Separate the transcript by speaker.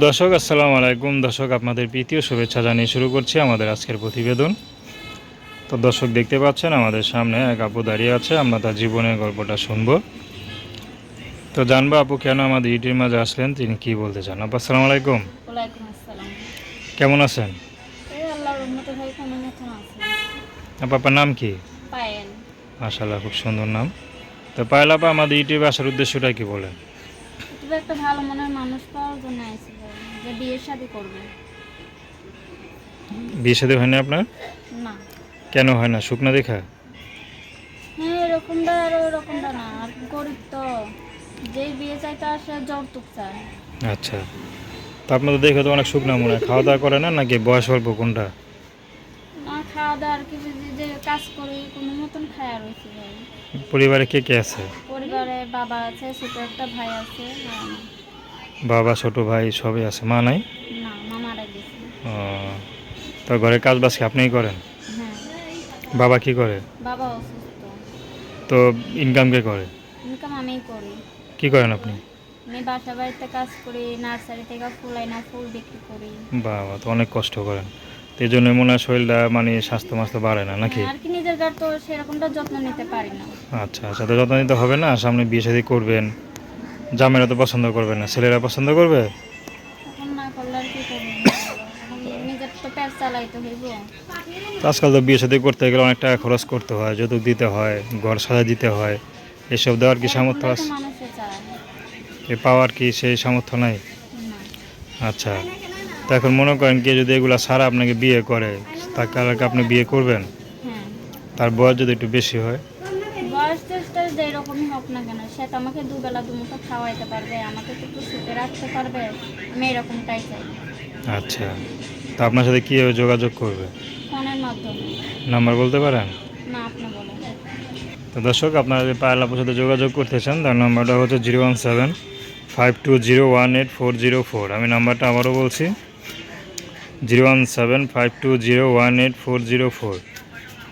Speaker 1: দর্শক আসসালামু আলাইকুম। দর্শক আপনাদের প্রীতীয় শুভেচ্ছা জানিয়ে শুরু করছি আমাদের আজকের প্রতিবেদন। তো দর্শক দেখতে পাচ্ছেন আমাদের সামনে এক আপু দাঁড়িয়ে আছে আমরা তার জীবনের গল্পটা শুনব। তো জানব আপু কেন আমাদের ইউটিউবের মাঝে আসলেন তিনি কি বলতে চান? আপু আসসালামু আলাইকুম। কেমন আছেন? আপু আপনার নাম কি?
Speaker 2: পায়েল।
Speaker 1: মাশাল্লাহ খুব সুন্দর নাম। তো পায়েল আপা আমাদের ইউটিউবে আসার উদ্দেশ্যটা কি বলেন?
Speaker 2: তবে একটা ভালো মনের মানুষ পাওয়ার জন্য আইছিল যে বিয়ের শাদি করবে।
Speaker 1: বিয়ে হয় না আপনার?
Speaker 2: না।
Speaker 1: কেন হয় না? শুকনা দেখা?
Speaker 2: হ্যাঁ এরকমটা আর ওরকমটা না আর গরিব তো। যেই বিয়ে চাইতে আসে যৌতুক চায়।
Speaker 1: আচ্ছা। তো আপনাদের দেখে তো অনেক শুকনা মনে হয়। খাওয়া দাওয়া করে না নাকি বয়স অল্প কোনটা?
Speaker 2: না খাওয়া দাওয়া আর কিছু যে- কাজ করি কোনো মতন খায় রয়েছে ভাই।
Speaker 1: পরিবারে কে কে আছে?
Speaker 2: পরিবারে বাবা আছে ছোট একটা ভাই আছে
Speaker 1: বাবা ছোট ভাই সবই আছে। মা নাই?
Speaker 2: না মা মারা গেছে।
Speaker 1: ও, তো ঘরে কাজ বাজ কি আপনিই করেন?
Speaker 2: হ্যাঁ।
Speaker 1: বাবা কি করে?
Speaker 2: বাবা অসুস্থ।
Speaker 1: তো ইনকাম কে করে?
Speaker 2: ইনকাম আমিই করি।
Speaker 1: কি করেন আপনি?
Speaker 2: আমি বাসা বাড়িতে কাজ করি নার্সারি থেকে ফুল আইনা ফুল বিক্রি করি।
Speaker 1: বাবা তো অনেক কষ্ট করেন। তো এই জন্য মনে হয় শরীরটা মানে স্বাস্থ্য মাস্ত বাড়ে না নাকি?
Speaker 2: আর কি গার তো সেরকমটা যত্ন নিতে পারি না।
Speaker 1: আচ্ছা আচ্ছা তো যত্ন নিতে হবে না সামনে বিয়ে শাদী করবেন জামেরা তো পছন্দ করবে না ছেলেরা পছন্দ করবে? আজকাল তো বিয়ে শাদী করতে গেলে অনেক টাকা খরচ করতে হয় যৌতুক দিতে হয় ঘর সাজা দিতে হয় এসব দেওয়ার কি সামর্থ্য আছে? এ পাওয়ার কি সেই সামর্থ্য নাই? আচ্ছা তো এখন মনে করেন কে যদি এগুলো সারা আপনাকে বিয়ে করে তাকে আপনি বিয়ে করবেন? তার বয়স যদি একটু বেশি হয়।
Speaker 2: বয়স চেষ্টা যেই রকমই হোক না কেন সে তো আমাকে দুবেলা দুমুঠো খাওয়াইতে পারবে আমাকে একটু সুখে রাখতে পারবে আমি এরকমটাই চাই।
Speaker 1: আচ্ছা তো আপনার সাথে কীভাবে যোগাযোগ করবে?
Speaker 2: ফোনের মাধ্যমে।
Speaker 1: নাম্বার বলতে পারেন?
Speaker 2: না আপনি বলেন।
Speaker 1: তো দর্শক আপনারা যদি পায়েল আপুর সাথে যোগাযোগ করতে চান তার নাম্বারটা হচ্ছে zero one seven five two zero one eight four zero four. আমি নাম্বারটা আবারও বলছি zero one seven five two zero one eight four zero four.